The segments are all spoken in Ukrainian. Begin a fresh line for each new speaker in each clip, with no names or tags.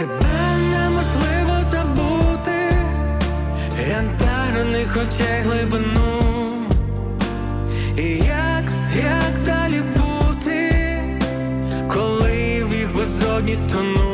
Тебе неможливо забути, янтарних очей глибину. І як, як далі бути, коли в їх безодні тону?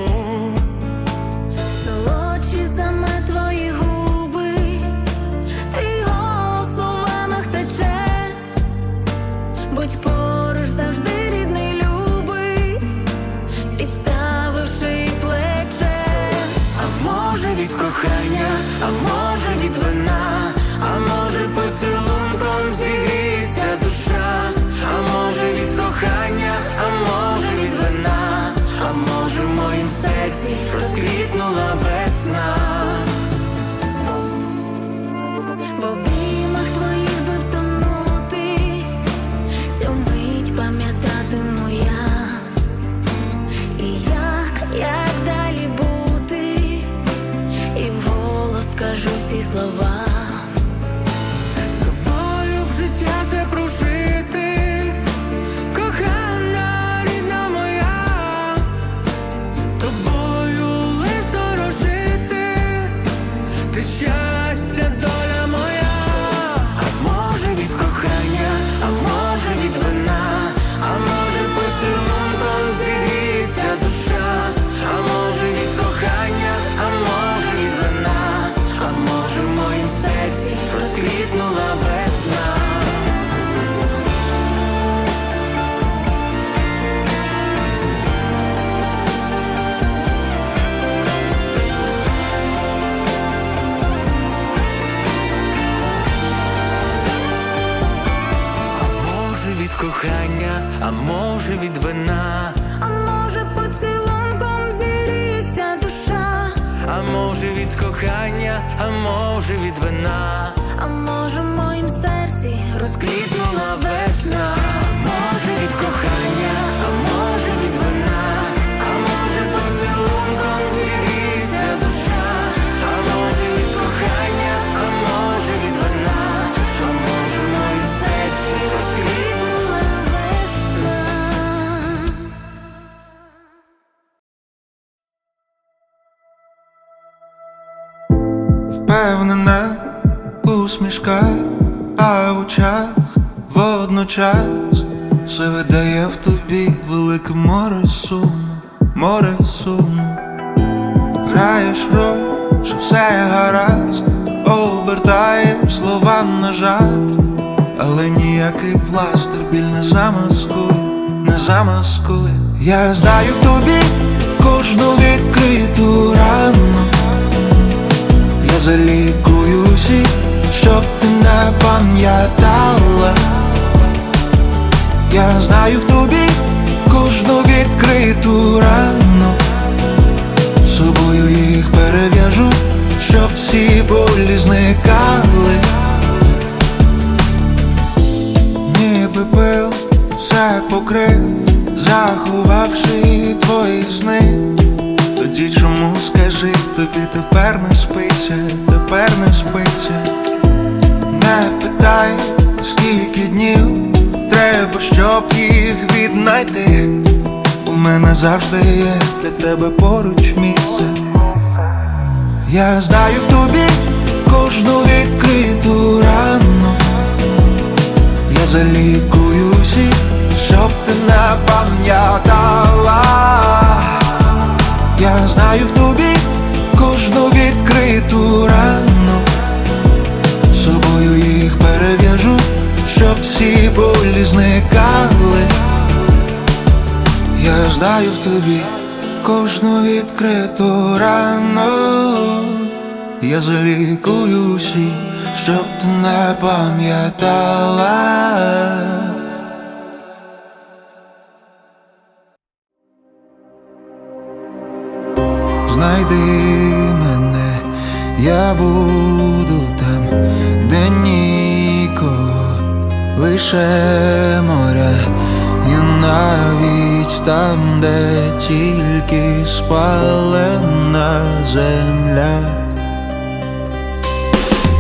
Слова.
Може від кохання, а може від вина, а може в моїм серці розквітнула весна, а може від кохання,
усмішка, а в очах водночас все видає в тобі велике море суму, море суму. Граєш роль, що все гаразд, обертаєш слова на жарт, але ніякий пластир біль не замаскує, не замаскує. Я знаю в тобі кожну відкриту рану. Я залікую всі, щоб ти не пам'ятала. Я знаю в тобі кожну відкриту рану. Собою їх перев'яжу, щоб всі болі зникали. Ніби пил все покрив, заховавши твої сни. Тоді чому скажи, тобі тепер не спиться, тепер не спиться. Не питай, скільки днів треба, щоб їх віднайти. У мене завжди є для тебе поруч місце. Я знаю в тобі кожну відкриту рану. Я залікую всі, щоб ти не пам'ятала. Я знаю в тобі кожну відкриту рану. Знаю в тобі кожну відкриту рану. Я залікую всі, щоб ти не пам'ятала. Знайди мене, я буду там, де нікого, лише моря, навіть там, де тільки спалена земля.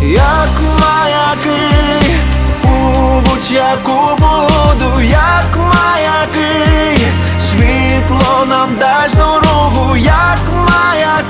Як маяки у будь-яку погоду, як маяки, світло нам дасть дорогу, як маяки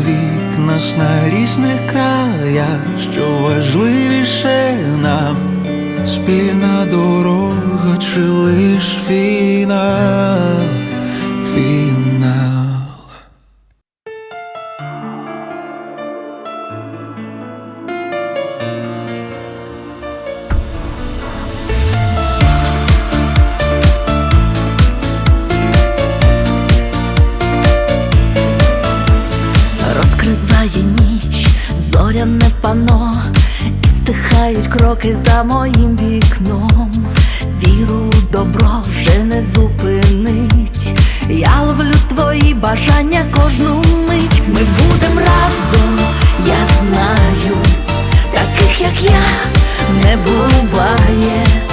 чоловік наш на різних краях, що важливіше нам спільна дорога, чи лиш
війна. зоряне пано, і стихають кроки за моїм вікном. Віру, добро вже не зупинить. Я ловлю твої бажання кожну мить. Ми будем разом, я знаю, таких як я не буває.